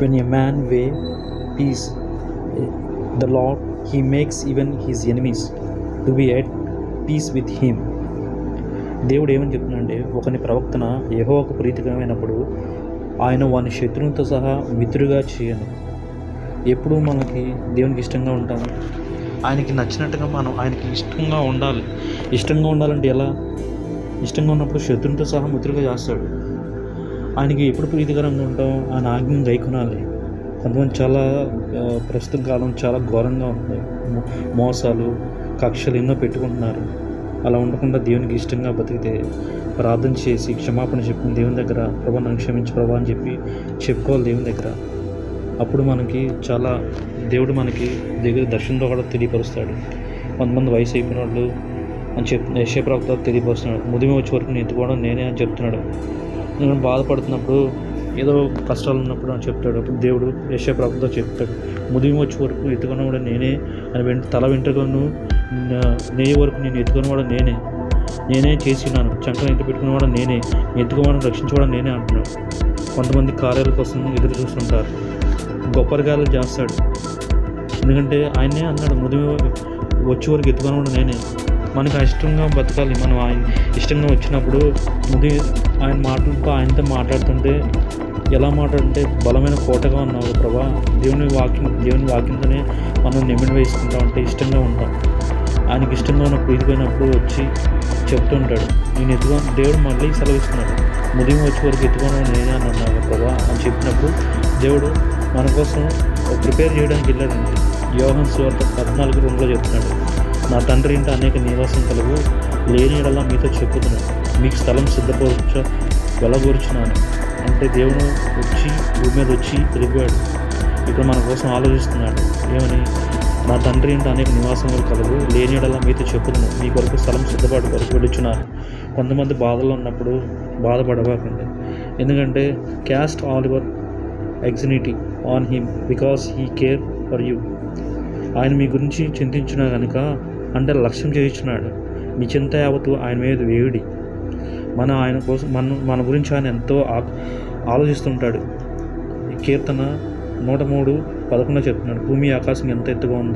When a man way peace, eh, the Lord, he makes even his enemies to be at peace with him. దేవుడు ఏమని చెప్తున్నాడంటే ఒకని ప్రవక్తన ఒక ప్రీతికరమైనప్పుడు ఆయన వాని శత్రువుతో సహా మిత్రుగా చేయను. ఎప్పుడు మనకి దేవునికి ఇష్టంగా ఉంటాము. ఆయనకి నచ్చినట్టుగా మనం ఆయనకి ఇష్టంగా ఉండాలి. ఇష్టంగా ఉండాలంటే ఎలా? ఇష్టంగా ఉన్నప్పుడు శత్రువుతో సహా మిత్రుగా చేస్తాడు. ఆయనకి ఎప్పుడు ప్రీతికరంగా ఉంటాం ఆయన ఆజ్ఞను గైకొనాలి కొంతమంది చాలా ప్రస్తుత కాలం చాలా ఘోరంగా ఉంది. మోసాలు కక్షలు ఎన్నో పెట్టుకుంటున్నారు. అలా ఉండకుండా దేవునికి ఇష్టంగా బతికితే ప్రార్థన చేసి క్షమాపణ చెప్పిన దేవుని దగ్గర ప్రభా నన్ను క్షమించి ప్రభా అని చెప్పి చెప్పుకోవాలి దేవుని దగ్గర. అప్పుడు మనకి చాలా దేవుడు మనకి దగ్గర దర్శనంలో కూడా తెలియపరుస్తాడు. కొంతమంది వయసు అయిపోయిన వాళ్ళు అని చెప్పి యశప్రవక్త తెలియపరుస్తున్నాడు. ముదిమి వచ్చే వరకు నేను ఎత్తుకోవడం నేనే అని చెప్తున్నాడు. నేను బాధపడుతున్నప్పుడు ఏదో కష్టాలు ఉన్నప్పుడు అని చెప్తాడు. అప్పుడు దేవుడు యశప్రవక్తతో చెప్తాడు. ముదిమి వచ్చే వరకు ఎత్తుకున్న కూడా నేనే అని వెంట తల వెంట్రుకను నేయ వరకు నేను ఎత్తుకున్న కూడా నేనే. నేనే చేసినాను చంకన ఎత్తి పెట్టుకున్న కూడా నేనే. ఎత్తుకోవడం రక్షించుకోవడం నేనే అంటున్నాడు. కొంతమంది కార్యాల కోసం ఎదురు చూస్తుంటారు. గొప్పరికాయలు చేస్తాడు. ఎందుకంటే ఆయనే అన్నాడు ముదిమి వచ్చే వరకు ఎత్తుకొని కూడా నేనే. మనకు ఇష్టంగా బతకాలి. మనం ఆయన ఇష్టంగా వచ్చినప్పుడు ముది ఆయన మాటలతో ఆయనతో మాట్లాడుతుంటే ఎలా మాట్లాడుతుంటే బలమైన కోటగా ఉన్నావు ప్రభా. దేవుని వాక్యం దేవుని వాక్యంతోనే మనం నిమిడి వేసుకుంటా ఉంటే ఇష్టంగా ఉంటాం. ఆయనకి ఇష్టంగా ఉన్న ప్రీతిపోయినప్పుడు వచ్చి చెప్తుంటాడు నేను ఎదుగు దేవుడు మళ్ళీ సెలవిస్తున్నాడు. ముదిమి వచ్చే వరకు ఎత్తుకొని నేనే అని అన్నాను ప్రభా అని చెప్పినప్పుడు దేవుడు మన కోసం ప్రిపేర్ చేయడానికి వెళ్ళాడండి. యోహన్ సువార్త పద్నాలుగు రెండులో చెప్తున్నాడు. నా తండ్రి ఇంట అనేక నివాసం కలుగు. లేని ఎడలా మీతో చెప్పుతున్నాను మీకు స్థలం సిద్ధపరచ వెలగూర్చున్నాను అంటే దేవుడు వచ్చి భూమి మీద వచ్చి తిరిగాడు ఇక్కడ మన కోసం ఆలోచిస్తున్నాడు. ఏమని? నా తండ్రి ఇంట అనేక నివాసములు కలవు లేని ఎడలా మీతో చెప్పుతున్నాను మీ కొరకు స్థలం సిద్ధపాటు కొరకు వెళ్ళుచున్నారు కొంతమంది బాధలో ఉన్నప్పుడు బాధపడబాకండి. ఎందుకంటే cast all your anxiety on him because he care for you. ఆయన మీ గురించి చింతించిన కనుక అంటే లక్ష్యం చేయించున్నాడు. మీ చింత యావత్తు ఆయన మీద వేయుడి. మన ఆయన కోసం మన మన గురించి ఆయన ఎంతో ఆ- ఆలోచిస్తుంటాడు. కీర్తన నూట మూడు పదకొండు చెప్తున్నాడు. భూమి ఆకాశం ఎంత ఎత్తుగా ఉందో